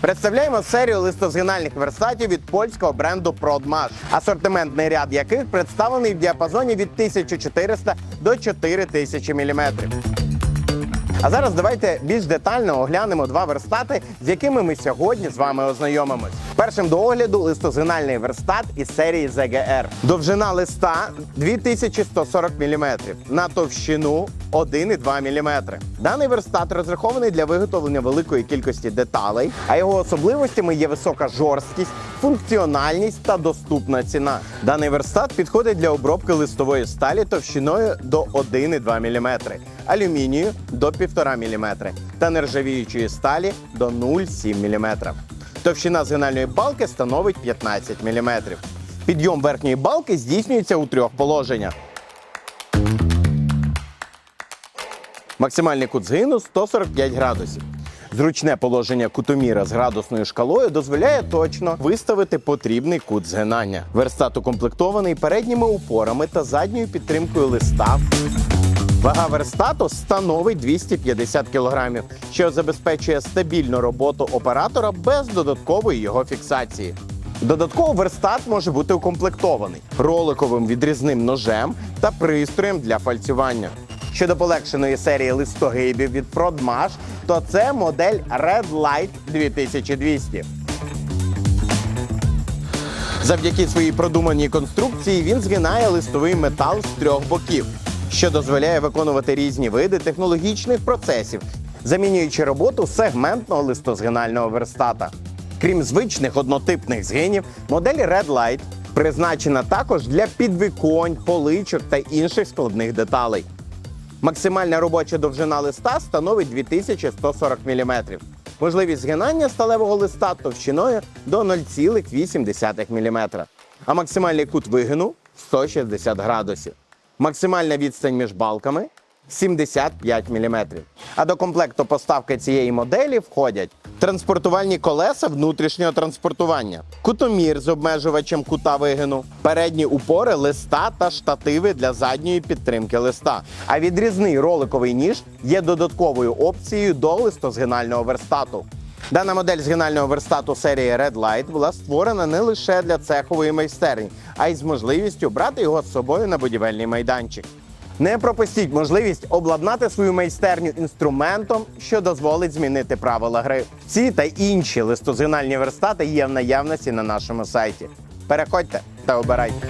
Представляємо серію листозгинальних верстатів від польського бренду ProdMash, асортиментний ряд яких представлений в діапазоні від 1400 до 4000 мм. А зараз давайте більш детально оглянемо два верстати, з якими ми сьогодні з вами ознайомимось. Першим до огляду листозгинальний верстат із серії ZGR. Довжина листа 2140 мм, на товщину 1,2 мм. Даний верстат розрахований для виготовлення великої кількості деталей, а його особливостями є висока жорсткість, функціональність та доступна ціна. Даний верстат підходить для обробки листової сталі товщиною до 1,2 мм, алюмінію до 1,5 мм та нержавіючої сталі до 0,7 мм. Товщина згинальної балки становить 15 мм. Підйом верхньої балки здійснюється у трьох положеннях. Максимальний кут згину 145 градусів. Зручне положення кутоміра з градусною шкалою дозволяє точно виставити потрібний кут згинання. Верстат укомплектований передніми упорами та задньою підтримкою листа. Вага верстату становить 250 кг, що забезпечує стабільну роботу оператора без додаткової його фіксації. Додатково верстат може бути укомплектований роликовим відрізним ножем та пристроєм для фальцювання. Щодо полегшеної серії листогибів від Prodmash, то це модель Red Light 2200. Завдяки своїй продуманій конструкції він згинає листовий метал з трьох боків, що дозволяє виконувати різні види технологічних процесів, замінюючи роботу сегментного листозгинального верстата. Крім звичних однотипних згинів, модель Red Light призначена також для підвіконь, поличок та інших складних деталей. Максимальна робоча довжина листа становить 2140 мм. Можливість згинання сталевого листа товщиною до 0,8 мм. А максимальний кут вигину 160 градусів. Максимальна відстань між балками 75 мм. А до комплекту поставки цієї моделі входять транспортувальні колеса внутрішнього транспортування, кутомір з обмежувачем кута вигину, передні упори листа та штативи для задньої підтримки листа. А відрізний роликовий ніж є додатковою опцією до листозгинального верстату. Дана модель згинального верстату серії Red Light була створена не лише для цехової майстерні, а й з можливістю брати його з собою на будівельний майданчик. Не пропустіть можливість обладнати свою майстерню інструментом, що дозволить змінити правила гри. Ці та інші листозгинальні верстати є в наявності на нашому сайті. Переходьте та обирайте.